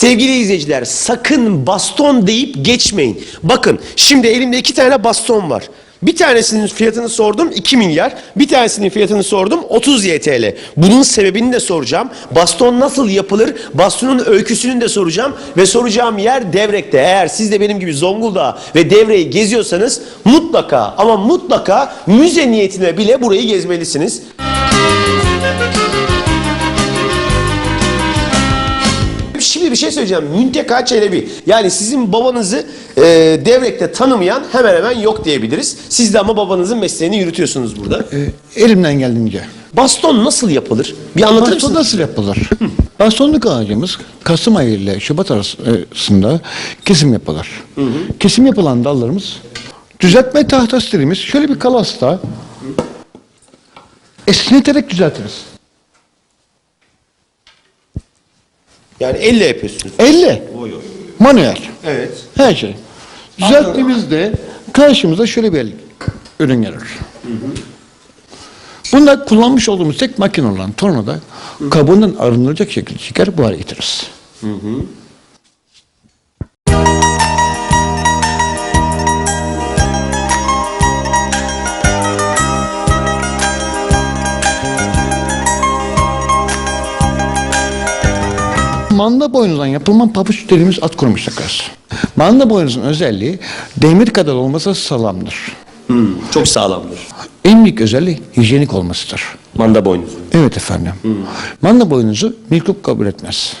Sevgili izleyiciler sakın baston deyip geçmeyin. Bakın şimdi elimde iki tane baston var. Bir tanesinin fiyatını sordum 2 milyar. Bir tanesinin fiyatını sordum 30 YTL. Bunun sebebini de soracağım. Baston nasıl yapılır? Bastonun öyküsünü de soracağım. Ve soracağım yer Devrek'te. Eğer siz de benim gibi Zonguldak ve Devre'yi geziyorsanız mutlaka ama mutlaka müze niyetine bile burayı gezmelisiniz. Şimdi bir şey söyleyeceğim. Münteka Çelebi. Yani sizin babanızı e, Devrek'te tanımayan hemen hemen yok diyebiliriz. Siz de ama babanızın mesleğini yürütüyorsunuz burada. Ee, elimden geldiğince. Baston nasıl yapılır? Bir anlatır Baston nasıl yapılır? Bastonluk ağacımız Kasım ayı ile Şubat arasında kesim yapılır. Kesim yapılan dallarımız düzeltme tahtası dediğimiz şöyle bir kalasta esneterek düzeltiriz. Yani elle yapıyorsunuz. Elle. Manuel. Evet. Her şey. Düzelttiğimizde karşımıza şöyle bir ürün gelir. Bunda kullanmış olduğumuz tek makine olan tornada kabuğundan arındıracak şekilde çıkar bu hale getiririz. Manda boynuzdan yapılma pabuç dediğimiz at kurumuş takarız. Manda boynuzun özelliği demir kadar olmasa sağlamdır. Çok sağlamdır. En büyük özelliği hijyenik olmasıdır. Manda boynuzu. Evet efendim. Manda boynuzu mikrop kabul etmez.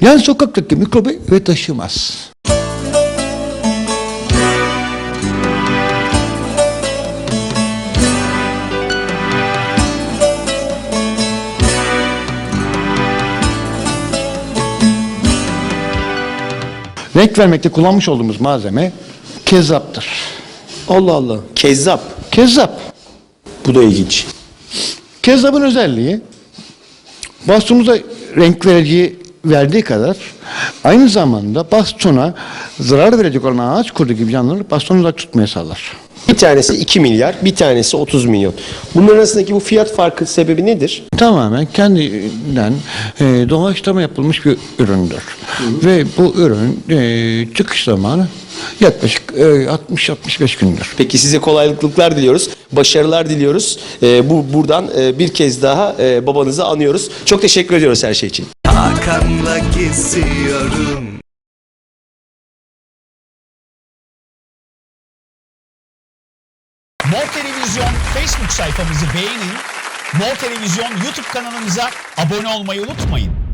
Yani sokaktaki mikrobu ve taşımaz. Renk vermekte kullanmış olduğumuz malzeme kezzaptır. Allah Allah. Kezzap. Kezzap. Bu da ilginç. Kezzapın özelliği bastonumuza renk verici verdiği kadar aynı zamanda bastona zarar verecek olan ağaç kurdu gibi canlıları baston uzak tutmaya sağlar. Bir tanesi 2 milyar, bir tanesi 30 milyon. Bunların arasındaki bu fiyat farkı sebebi nedir? Tamamen kendinden e, doğaçlama yapılmış bir üründür. Ve bu ürün e, çıkış zamanı yaklaşık e, 60-65 gündür. Peki size kolaylıklar diliyoruz. Başarılar diliyoruz. Ee, bu buradan e, bir kez daha e, babanızı anıyoruz. Çok teşekkür ediyoruz her şey için. Hakan'la geziyorum Mor Televizyon Facebook sayfamızı beğenin. Mor Televizyon YouTube kanalımıza abone olmayı unutmayın.